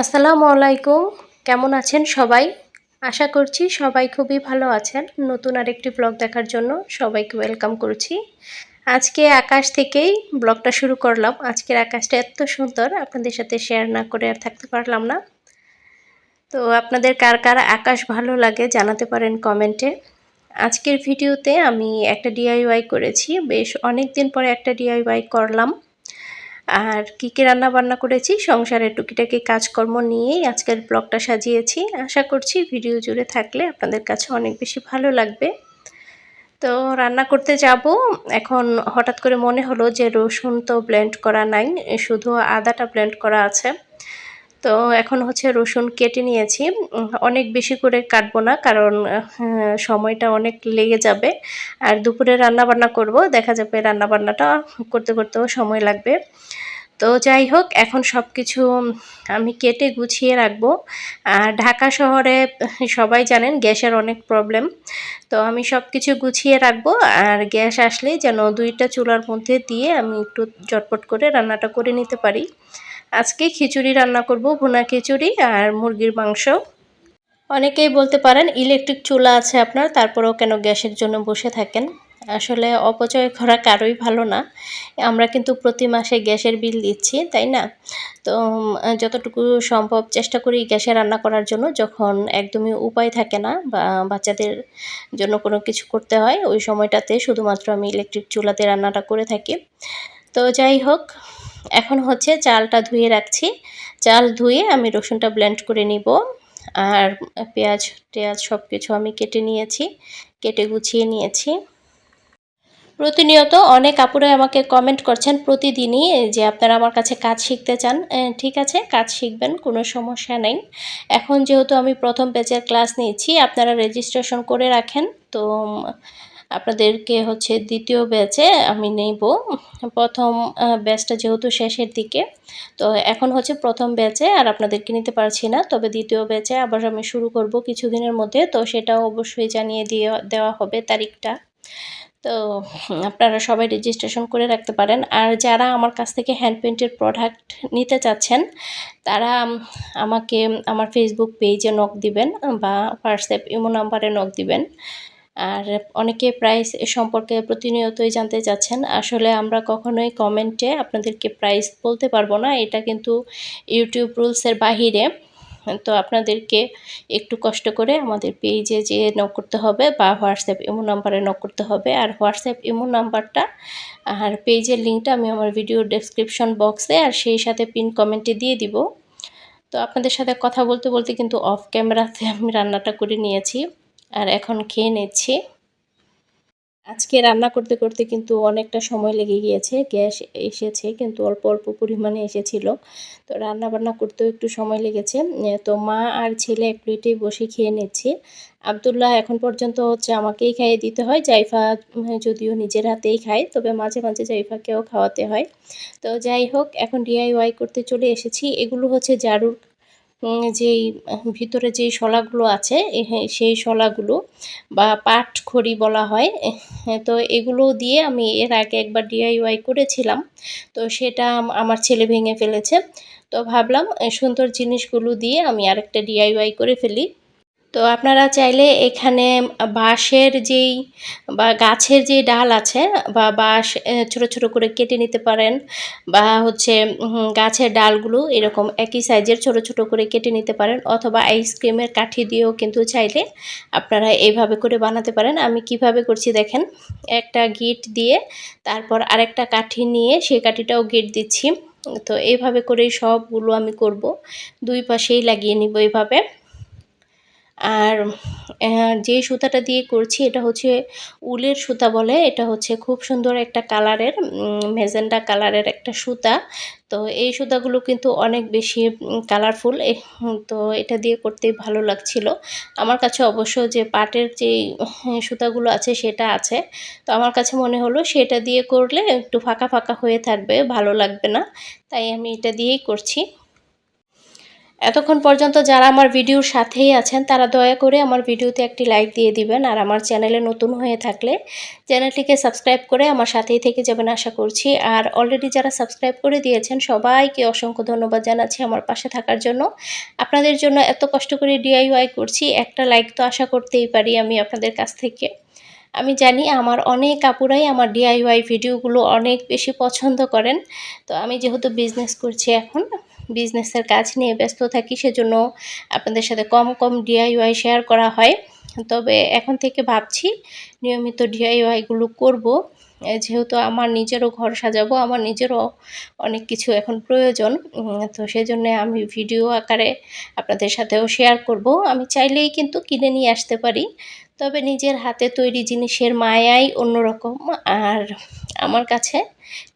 আসসালামু আলাইকুম। কেমন আছেন সবাই? আশা করছি সবাই খুবই ভালো আছেন। নতুন আরেকটি ব্লগ দেখার জন্য সবাইকে ওয়েলকাম করছি। আজকে আকাশ থেকেই ব্লগটা শুরু করলাম। আজকের আকাশটা এত সুন্দর, আপনাদের সাথে শেয়ার না করে আর থাকতে পারলাম না। তো আপনাদের কার কার আকাশ ভালো লাগে জানাতে পারেন কমেন্টে আজকের ভিডিওতে আমি একটা ডিআইওয়াই করেছি। বেশ অনেক দিন পরে একটা ডিআইওয়াই করলাম। আর কী কী রান্না বান্না করেছি? সংসারের টুকিটাকি কাজকর্ম নিয়েই আজকের ব্লগটা সাজিয়েছি। আশা করছি ভিডিও জুড়ে থাকলে আপনাদের কাছে অনেক বেশি ভালো লাগবে। তো রান্না করতে যাব। এখন হঠাৎ করে মনে হলো যে রসুন তো ব্লেন্ড করা নাই, শুধু আদাটা ব্লেন্ড করা আছে। তো এখন হচ্ছে রসুন কেটে নিয়েছি। অনেক বেশি করে কাটবো না কারণ হ্যাঁ, সময়টা অনেক লেগে যাবে। আর দুপুরে রান্না বান্না করব। দেখা যাবে রান্না বান্নাটা করতে করতেও সময় লাগবে। তো যাই হোক এখন সব কিছু আমি কেটে গুছিয়ে রাখব। আর ঢাকা শহরে সবাই জানেন গ্যাসের অনেক প্রবলেম। তো আমি সব কিছু গুছিয়ে রাখব। আর গ্যাস আসলে যেন দুইটা চুলার মধ্যে দিয়ে আমি একটু চটপট করে রান্নাটা করে নিতে পারি। আজকে খিচুড়ি রান্না করব, ভুনা খিচুড়ি আর মুরগির মাংস। অনেকেই বলতে পারেন ইলেকট্রিক চুলা আছে আপনার, তারপরেও কেন গ্যাসের জন্য বসে থাকেন? আসলে অপচয় করা কারোই ভালো না। আমরা কিন্তু প্রতি মাসে গ্যাসের বিল দিচ্ছি, তাই না? তো যতটুকু সম্ভব চেষ্টা করি গ্যাসে রান্না করার জন্য, যখন একদমই উপায় থাকে না বা বাচ্চাদের জন্য কোনো কিছু করতে হয়, ওই সময়টাতে শুধুমাত্র আমি ইলেকট্রিক চুলাতে রান্নাটা করে থাকি। তো যাই হোক এখন হচ্ছে চালটা ধুয়ে রাখছি। চাল ধুয়ে আমি রসুনটা ব্লেন্ড করে নিব। আর পেঁয়াজ, টেয়াজ সব কিছু আমি কেটে নিয়েছি, কেটে গুছিয়ে নিয়েছি। প্রতিনিয়ত অনেক আপুরাই আমাকে কমেন্ট করছেন প্রতিদিনই যে আপনারা আমার কাছে কাজ শিখতে চান। ঠিক আছে, কাজ শিখবেন, কোনো সমস্যা নেই। এখন যেহেতু আমি প্রথম ব্যাচের ক্লাস নিয়েছি, আপনারা রেজিস্ট্রেশন করে রাখেন। তো আপনাদেরকে হচ্ছে দ্বিতীয় ব্যাচে আমি নেব। প্রথম ব্যাচটা যেহেতু শেষের দিকে, তো এখন হচ্ছে প্রথম ব্যাচে আর আপনাদেরকে নিতে পারছি না। তবে দ্বিতীয় ব্যাচে আবার আমি শুরু করব কিছুদিনের মধ্যে, তো সেটাও অবশ্যই জানিয়ে দিয়ে, দেওয়া হবে তারিখটা। তো আপনারা সবাই রেজিস্ট্রেশন করে রাখতে পারেন। আর যারা আমার কাছ থেকে হ্যান্ড পেন্টের প্রোডাক্ট নিতে চাচ্ছেন, তারা আমাকে, আমার ফেসবুক পেজে নক দিবেন, বা হোয়াটসঅ্যাপ ইমো নাম্বারে নক দিবেন। আর অনেকে প্রাইস সম্পর্কে প্রতিনিয়তই জানতে চাচ্ছেন। আসলে আমরা কখনোই কমেন্টে আপনাদেরকে প্রাইস বলতে পারব না, এটা কিন্তু ইউটিউব রুলসের বাহিরে। তো আপনাদেরকে একটু কষ্ট করে আমাদের পেজে যে নক করতে হবে বা হোয়াটসঅ্যাপ ইমো নাম্বারে নক করতে হবে। আর হোয়াটসঅ্যাপ ইমো নাম্বারটা আর পেজের লিঙ্কটা আমি আমার ভিডিও ডেসক্রিপশন বক্সে আর সেই সাথে পিন কমেন্টে দিয়ে দিব। তো আপনাদের সাথে কথা বলতে বলতে কিন্তু অফ ক্যামেরাতে আমি রান্নাটা করে নিয়েছি। আর এখন খেয়ে নিচ্ছি। আজকে রান্না করতে করতে কিন্তু অনেকটা সময় লেগে গিয়েছে, গ্যাস এসেছে, কিন্তু অল্প অল্প পরিমাণে এসেছিল। তো রান্না বান্না করতেও একটু সময় লেগেছে। তো মা আর ছেলে এক প্লেটেই বসে খেয়ে নিচ্ছি। আবদুল্লাহ এখন পর্যন্ত হচ্ছে আমাকেই খাইয়ে দিতে হয়, জাইফা যদিও নিজের হাতেই খায়, তবে মাঝে মাঝে জাইফাকেও খাওয়াতে হয়। তো যাই হোক, এখন ডিআইওয়াই করতে চলে এসেছি। এগুলো হচ্ছে জারুর যেই ভিতরে যেই শলাগুলো আছে সেই শলাগুলো বা পাট খড়ি বলা হয় তো এগুলো দিয়ে আমি এর আগে একবার ডিআইওয়াই করেছিলাম। তো সেটা আমার ছেলে ভেঙে ফেলেছে। তো ভাবলাম সুন্দর জিনিসগুলো দিয়ে আমি আরেকটা ডিআইওয়াই করে ফেলি। তো আপনারা চাইলে এখানে বাঁশের যেই বা গাছের যে ডাল আছে বা বাঁশ ছোট ছোট করে কেটে নিতে পারেন বা হচ্ছে গাছের ডালগুলো এরকম একই সাইজের ছোট ছোট করে কেটে নিতে পারেন অথবা আইসক্রিমের কাঠি দিয়েও কিন্তু চাইলে আপনারা এইভাবে করে বানাতে পারেন। আমি কীভাবে করছি দেখেন, একটা গিট দিয়ে তারপর আরেকটা কাঠি নিয়ে সেই কাঠিটাও গিট দিচ্ছি। তো এইভাবে করেই সবগুলো আমি করব। দুই পাশেই লাগিয়ে নিব এইভাবে আর যে সুতাটা দিয়ে করছি এটা হচ্ছে উলের সুতা বলে। এটা হচ্ছে খুব সুন্দর একটা কালারের মেজেন্ডা কালারের একটা সুতা। তো এই সুতাগুলো কিন্তু অনেক বেশি কালারফুল তো এটা দিয়ে করতে ভালো লাগছিল। আমার কাছে অবশ্য যে পাটের যে সুতাগুলো আছে সেটা আছে। তো আমার কাছে মনে হলো সেটা দিয়ে করলে একটু ফাঁকা ফাঁকা হয়ে থাকবে, ভালো লাগবে না। তাই আমি এটা দিয়েই করছি। এতক্ষণ পর্যন্ত যারা আমার ভিডিওর সাথেই আছেন, তারা দয়া করে আমার ভিডিওতে একটি লাইক দিয়ে দিবেন। আর আমার চ্যানেলে নতুন হয়ে থাকলে চ্যানেলটিকে সাবস্ক্রাইব করে আমার সাথেই থেকে যাবেন আশা করছি। আর অলরেডি যারা সাবস্ক্রাইব করে দিয়েছেন, সবাইকে অসংখ্য ধন্যবাদ জানাচ্ছি আমার পাশে থাকার জন্য। আপনাদের জন্য এত কষ্ট করে ডিআইওয়াই করছি, একটা লাইক তো আশা করতেই পারি আমি আপনাদের কাছ থেকে। আমি জানি আমার অনেক আপুরাই আমার ডিআইওয়াই ভিডিওগুলো অনেক বেশি পছন্দ করেন। তো আমি যেহেতু বিজনেস করছি এখন বিজনেসের কাজ নিয়ে ব্যস্ত থাকি, সেজন্য আপনাদের সাথে কম কম ডিআইওয়াই শেয়ার করা হয়। তবে এখন থেকে ভাবছি নিয়মিত ডিআইওয়াইগুলো করব। যেহেতু আমার নিজেরও ঘর সাজাবো, আমার নিজেরও অনেক কিছু এখন প্রয়োজন তো সেই জন্যে আমি ভিডিও আকারে আপনাদের সাথেও শেয়ার করব। আমি চাইলেই কিন্তু কিনে নিয়ে আসতে পারি, তবে নিজের হাতে তৈরি জিনিসের মায়াই অন্যরকম। আর আমার কাছে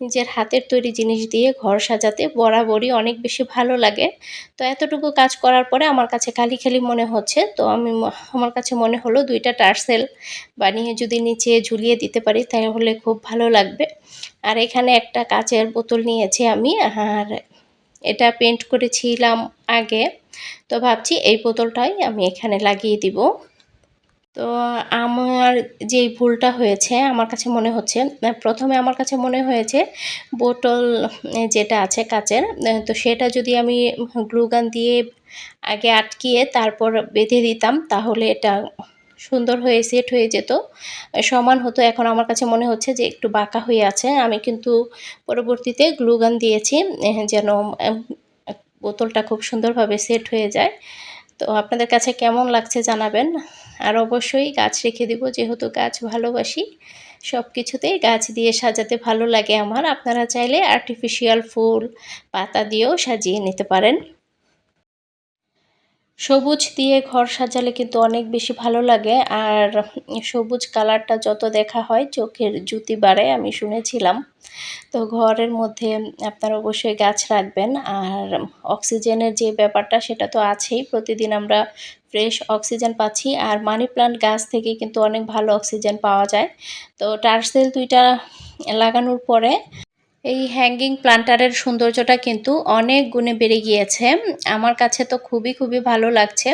নিজের হাতের তৈরি জিনিস দিয়ে ঘর সাজাতে বরাবরই অনেক বেশি ভালো লাগে। তো এতটুকু কাজ করার পরে আমার কাছে খালি খালি মনে হচ্ছে, তো আমি আমার কাছে মনে হলো দুইটা টার্সেল বানিয়ে যদি নিচে ঝুলিয়ে দিতে পারি তাহলে খুব ভালো লাগবে। আর এখানে একটা কাচের বোতল নিয়েছি আমি, আর এটা পেন্ট করেছিলাম আগে। তো ভাবছি এই বোতলটাই আমি এখানে লাগিয়ে দিব। তো আমার যেই ভুলটা হয়েছে, আমার কাছে মনে হচ্ছে প্রথমে আমার কাছে মনে হয়েছে বোতল যেটা আছে কাচের তো সেটা যদি আমি গ্লুগান দিয়ে আগে আটকিয়ে তারপর বেঁধে দিতাম, তাহলে এটা সুন্দর হয়ে সেট হয়ে যেত। সমান হতো। এখন আমার কাছে মনে হচ্ছে যে একটু বাঁকা হয়ে আছে। আমি কিন্তু পরবর্তীতে গ্লুগান দিয়েছি যেন বোতলটা খুব সুন্দরভাবে সেট হয়ে যায়। তো আপনাদের কাছে কেমন লাগছে জানাবেন। আর অবশ্যই গাছ রেখে দিব, যেহেতু গাছ ভালোবাসি। সব কিছুতেই গাছ দিয়ে সাজাতে ভালো লাগে আমার। আপনারা চাইলে আর্টিফিশিয়াল ফুল, পাতা দিয়েও সাজিয়ে নিতে পারেন। সবুজ দিয়ে ঘর সাজালে কিন্তু অনেক বেশি ভালো লাগে। আর সবুজ কালারটা যত দেখা হয় চোখের জুতি বাড়ে আমি শুনেছিলাম। তো ঘরের মধ্যে আপনারা অবশ্যই গাছ রাখবেন। আর অক্সিজেনের যে ব্যাপারটা সেটা তো আছেই। প্রতিদিন আমরা ফ্রেশ অক্সিজেন পাচ্ছি। আর মানি প্লান্ট গাছ থেকে কিন্তু অনেক ভালো অক্সিজেন পাওয়া যায়। তো টার্সেল দুইটা লাগানোর পরে এই হ্যাঙ্গিং প্লান্টারের সৌন্দর্যটা কিন্তু অনেক গুণে বেড়ে গিয়েছে। আমার কাছে তো খুবই খুবই ভালো লাগছে।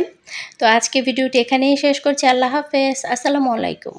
তো আজকে ভিডিওটি এখানেই শেষ করছি। আল্লাহ হাফেজ। আসসালামু আলাইকুম।